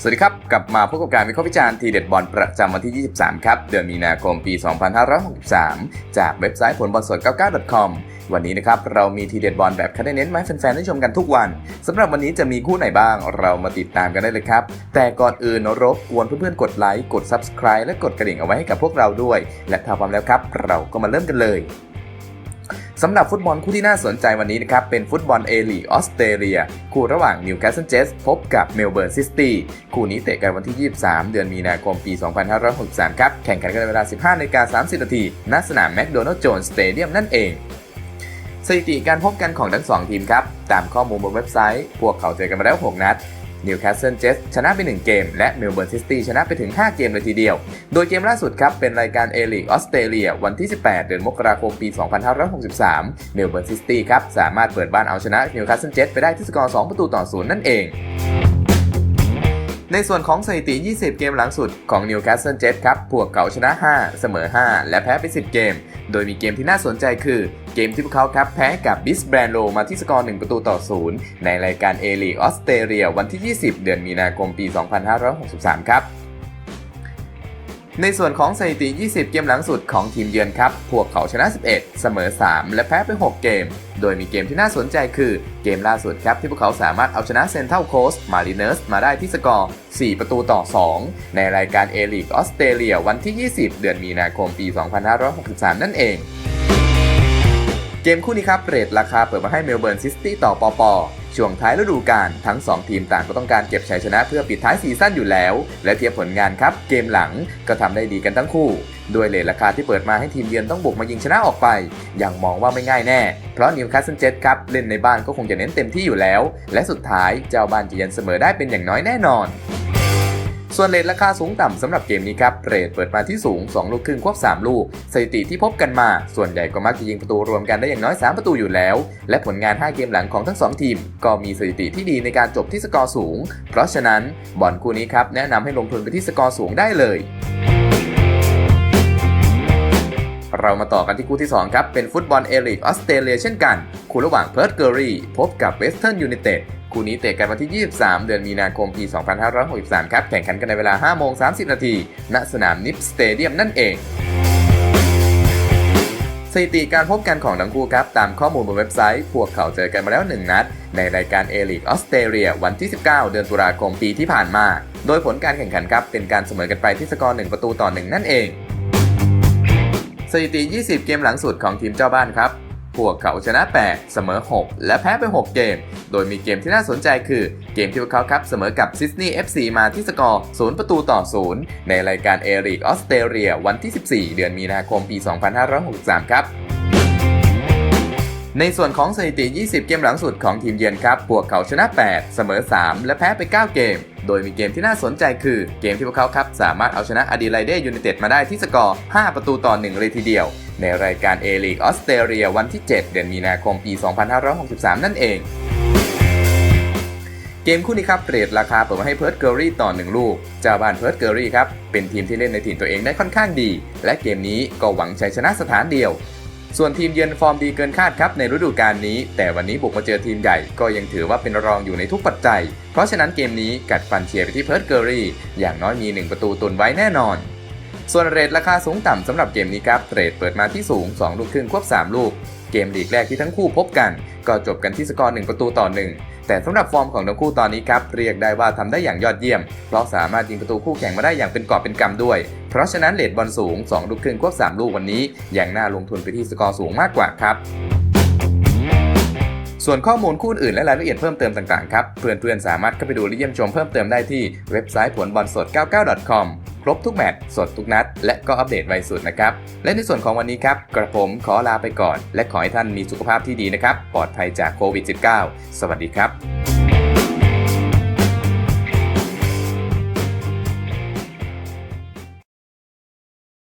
สวัสดีครับ กลับมาพบกับการวิเคราะห์วิจารณ์ทีเด็ดบอลประจำวันที่ 23 ครับ เดือนมีนาคมปี 2563 จากเว็บไซต์ผลบอลสด 99.com วันนี้นะครับ เรามีทีเด็ดบอลแบบคัดเน้นมาให้แฟนๆได้ชมกันทุกวันสำหรับวันนี้จะมีคู่ไหนบ้าง เรามาติดตามกันได้เลยครับ แต่ก่อนอื่นรบกวนเพื่อนๆกดไลค์กด Subscribe และกดกระดิ่งเอาไว้ให้กับพวกเราด้วย และถ้าพร้อมแล้วครับ เราก็มาเริ่มกันเลย สำหรับฟุตบอลคู่ที่น่าสนใจวันนี้นะครับ เป็นฟุตบอลเอลีออสเตรเลีย คู่ระหว่างนิวคาสเซิลเจสพบกับเมลเบิร์นซิตี้คู่นี้เตะกันวันที่ 23 เดือนมีนาคมปี 2563 ครับ แข่งขันกันในเวลา 15นาฬิกา30นาทีณสนามแมคโดนัลด์โจนส์สเตเดียมนั่นเองสถิติการพบกันของทั้ง 2 ทีมครับ ตามข้อมูลบนเว็บไซต์ พวกเขาเจอกันมาแล้ว 6 นัด นิวคาสเซิลเจสชนะไป 1 เกม และเมลเบิร์นซิตี้ชนะไปถึง 5 เกมเลยทีเดียว โดยเกมล่าสุดครับ เป็นรายการเอลีกออสเตรเลียวันที่ 18 เดือนมกราคมปี 2563 เมลเบิร์นซิตี้ครับ สามารถเปิดบ้านเอาชนะนิวคาสเซิลเจสไปได้ที่สกอร์ 2 ประตูต่อ 0 นั่นเองในส่วนของสถิติ 20 เกมหลังสุดของ Newcastle Jets ครับ พวกเขาชนะ 5 เสมอ 5 และแพ้ไป 10 เกม โดยมีเกมที่น่าสนใจคือ เกมที่พวกเขาครับแพ้กับบิสแบรนโลมาที่สกอร์ 1 ประตูต่อ 0 ในรายการเอลีกออสเตรเลียวันที่ 20 เดือนมีนาคมปี 2563 ครับในส่วนของสถิติ 20 เกมหลังสุดของทีมเยือนครับ พวกเขาชนะ 11 เสมอ 3 และแพ้ไป 6 เกม โดยมีเกมที่น่าสนใจคือเกมล่าสุดครับที่พวกเขาสามารถเอาชนะเซนเทลโคสมาริเนอร์สมาได้ที่สกอร์ 4 ประตูต่อ 2 ในรายการเอลีกออสเตรเลียวันที่ 20 เดือนมีนาคมปี 2563 นั่นเอง เกมคู่นี้ครับเรทราคาเปิดมาให้เมลเบิร์นซิตี้ต่อปอปอช่วงท้ายฤดูกาลทั้ง 2 ทีมต่างก็ต้องการเก็บชัยชนะเพื่อปิดท้ายซีซั่นอยู่แล้ว และเทียบผลงานครับ เกมหลังก็ทำได้ดีกันทั้งคู่โดยเลทราคาที่เปิดมาให้ทีมเยือนต้องบุกมายิงชนะออกไป ยังมองว่าไม่ง่ายแน่ เพราะนิวคาสเซิลเจ็ตครับ เล่นในบ้านก็คงจะเน้นเต็มที่อยู่แล้ว และสุดท้ายเจ้าบ้านจะยันเสมอได้เป็นอย่างน้อยแน่นอน ส่วนเรทราคาสูงต่ำสำหรับเกมนี้ครับเรทเปิดมาที่สูง 2 ลูกครึ่งควบ 3 ลูก สถิติที่พบกันมา ส่วนใหญ่ก็มักจะยิงประตูรวมกันได้อย่างน้อย 3 ประตูอยู่แล้ว และผลงาน 5 เกมหลังของทั้ง 2 ทีม ก็มีสถิติที่ดีในการจบที่สกอร์สูง เพราะฉะนั้นบอลคู่นี้ครับแนะนำให้ลงทุนไปที่สกอร์สูงได้เลยเรามาต่อกันที่คู่ที่ 2 ครับ เป็นฟุตบอลเอลิกออสเตรเลียเช่นกัน คู่ระหว่างเพิร์ธเกอรี่พบกับเวสเทิร์นยูไนเต็ด คู่นี้เตะกันวันที่ 23 เดือนมีนาคมปี 2563 ครับ แข่งขันกันในเวลา 5 โมง 30 นาที ณ สนามนิปสเตเดียมนั่นเองสถิติการพบกันของทั้งคู่ครับ ตามข้อมูลบนเว็บไซต์ พวกเขาเจอกันมาแล้ว 1 นัด ในรายการเอลิกออสเตรเลียวันที่ 19 เดือนตุลาคมปีที่ผ่านมา โดยผลการแข่งขันครับ เป็นการเสมอกันไปที่สกอร์ 1 ประตูต่อ 1 นั่นเอง สถิติ 20 เกมหลังสุดของทีมเจ้าบ้านครับ พวกเขาชนะ 8 เสมอ 6 และแพ้ไป 6 เกม โดยมีเกมที่น่าสนใจคือเกมที่พวกเขาครับเสมอกับซิดนีย์ FC มาที่สกอร์ 0 ประตูต่อ 0 ในรายการเอริกออสเตรเลียวันที่ 14 เดือนมีนาคมปี 2563 ครับในส่วนของสถิติ 20 เกมหลังสุดของทีมเยือนครับ พวกเขาชนะ 8 เสมอ 3 และแพ้ไป 9 เกม โดยมีเกมที่น่าสนใจคือเกมที่พวกเขาครับสามารถเอาชนะอดีไลเดยูไนเต็ดมาได้ที่สกอร์ 5 ประตูต่อ 1 เลยทีเดียว ในรายการเอลีกออสเตรเลียวันที่ 7 เดือนมีนาคมปี 2563 นั่นเองเกมคู่นี้ครับเรทราคาเปิดมาให้เพิร์ดเกอรี่ต่อ 1 ลูกเจ้าบ้านเพิร์ดเกอรี่ครับ เป็นทีมที่เล่นในถิ่นตัวเองได้ค่อนข้างดี และเกมนี้ก็หวังชัยชนะสถานเดียว ส่วนทีมเยือนฟอร์มดีเกินคาดครับในฤดูกาลนี้ แต่วันนี้บุกมาเจอทีมใหญ่ก็ยังถือว่าเป็นรองอยู่ในทุกปัจจัย เพราะฉะนั้นเกมนี้กัดฟันเชียร์ไปที่เพิร์ดเกอรี่ อย่างน้อยมี 1 ประตูตุนไว้แน่นอน ส่วนเรทราคาสูงต่ำสำหรับเกมนี้ครับเรทเปิดมาที่สูง 2 ลูกครึ่งควบ 3 ลูก เกมลีกแรกที่ทั้งคู่พบกัน ก็จบกันที่สกอร์1ประตูต่อ 1 แต่สำหรับฟอร์มของทั้งคู่ตอนนี้ครับเรียกได้ว่าทำได้อย่างยอดเยี่ยม เพราะสามารถยิงประตูคู่แข่งมาได้อย่างเป็นกอบเป็นกำด้วย เพราะฉะนั้นเลทบอลสูง2ลูกครึ่งควบ3ลูกวันนี้ยังน่าลงทุนไปที่สกอร์สูงมากกว่าครับส่วนข้อมูลคู่อื่นและรายละเอียดเพิ่มเติมต่างๆครับ เพื่อนๆสามารถเข้าไปดูและเยี่ยมชมเพิ่มเติมได้ที่เว็บไซต์ผลบอลสด 99.com รบทุกแมตช์สดทุกนัด และก็อัปเดตไวสุดนะครับ และในส่วนของวันนี้ครับกระผมขอลาไปก่อน และขอให้ท่านมีสุขภาพที่ดีนะครับ ปลอดภัยจากโควิด -19 สวัสดีครับ